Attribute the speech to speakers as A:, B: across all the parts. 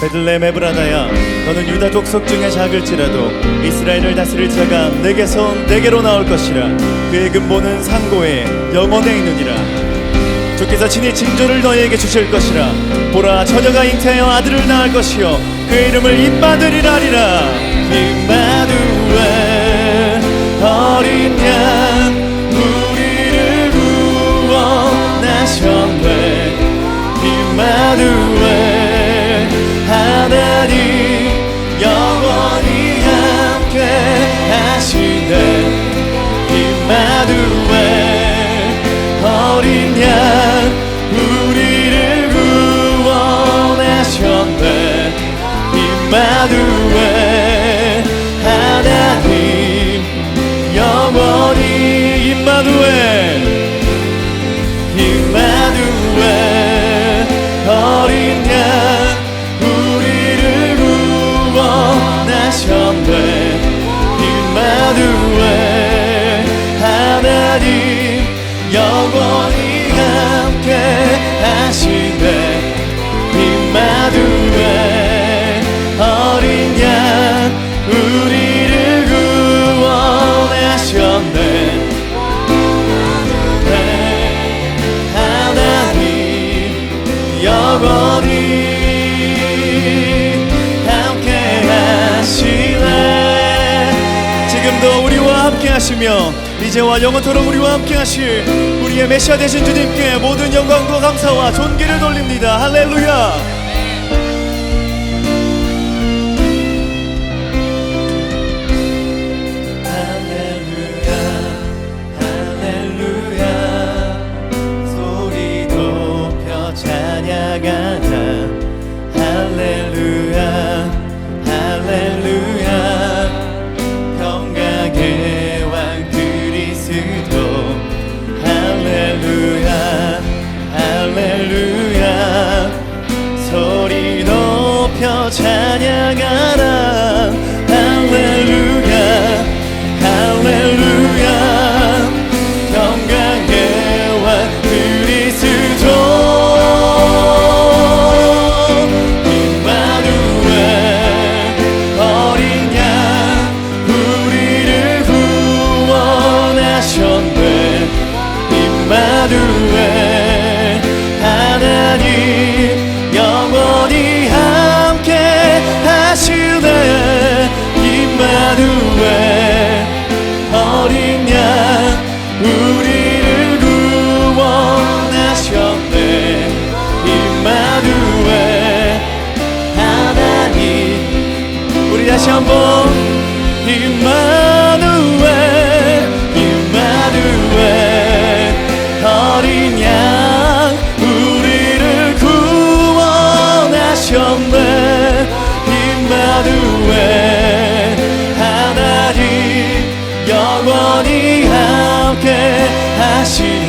A: 베들레헴 에브라다야 너는 유다 족 속 중에 작을지라도 이스라엘을 다스릴 자가 내게서 내게로 나올 것이라. 그의 근본은 상고에 영원에 있느니라. 주께서 친히 징조를 너희에게 주실 것이라. 보라 처녀가 잉태하여 아들을 낳을 것이요. 그의 이름을 임마누리라 하리라. 임마누엘 어린 양 임마누엘 하나님 영원히 임마누엘 임마누엘 어린 양 우리를 구원하셨네. 임마누엘 하나님 영원히 영원히 함께 하시네. 지금도 우리와 함께 하시며 이제와 영원토록 우리와 함께 하실 우리의 메시아 되신 주님께 모든 영광과 감사와 존귀를 돌립니다. 할렐루야 찬양하라 다시 한번 이마누엘 이마누엘 어린 양 우리를 구원하셨네. 이마누엘 하나님 영원히 함께 하시네.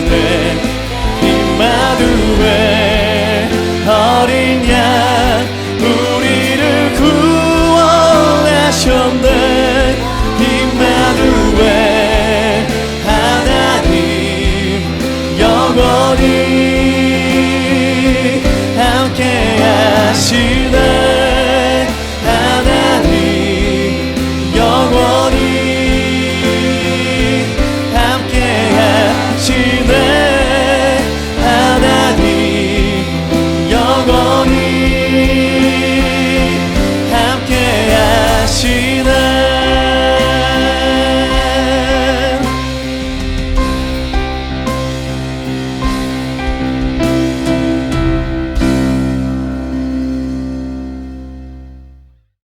A: 영원히